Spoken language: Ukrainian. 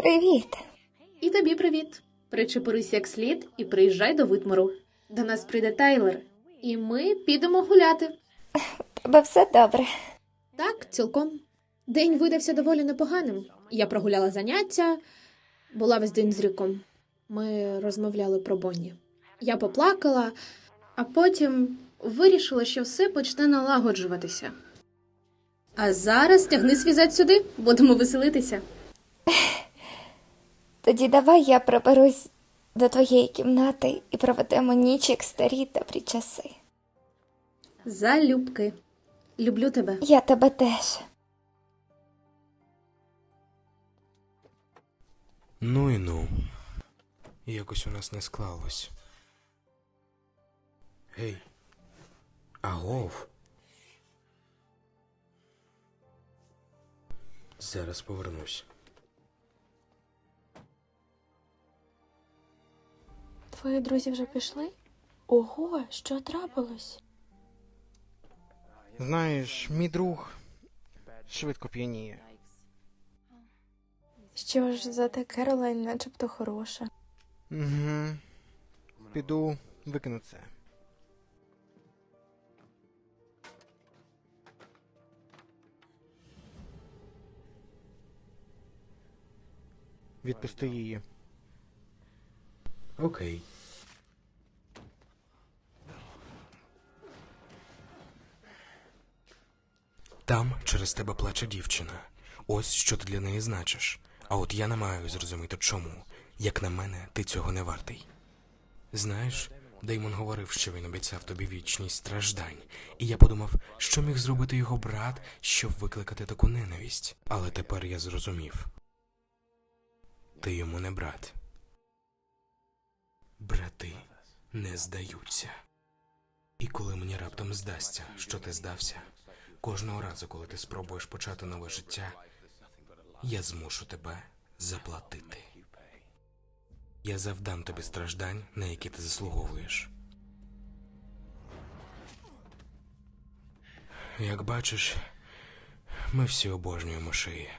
Привіт. І тобі привіт. Причепурись як слід і приїжджай до Витмору. До нас прийде Тайлер, і ми підемо гуляти. Тебе все добре. Так, цілком. День видався доволі непоганим. Я прогуляла заняття, була весь день з Ріком. Ми розмовляли про Бонні. Я поплакала, а потім вирішила, що все почне налагоджуватися. А зараз тягни свізать сюди, будемо веселитися. Тоді давай я проберусь до твоєї кімнати і проведемо ніч як старі добрі часи. Залюбки. Люблю тебе. Я тебе теж. Ну і ну. Якось у нас не склалось. Гей. Агов. Зараз повернусь. Твої друзі вже пішли? Ого, що трапилось? Знаєш, мій друг швидко п'яніє. Що ж за те Керолайн начебто хороша. Угу. Піду викину це. Відпусти її. Окей. Там через тебе плаче дівчина. Ось що ти для неї значиш. А от я не маю зрозуміти чому. Як на мене, ти цього не вартий. Знаєш, Деймон говорив, що він обіцяв тобі вічність страждань, і я подумав, що міг зробити його брат, щоб викликати таку ненависть. Але тепер я зрозумів. Ти йому не брат. Не здаються. І коли мені раптом здасться, що ти здався, кожного разу, коли ти спробуєш почати нове життя, я змушу тебе заплатити. Я завдам тобі страждань, на які ти заслуговуєш. Як бачиш, ми всі обожнюємо шиї.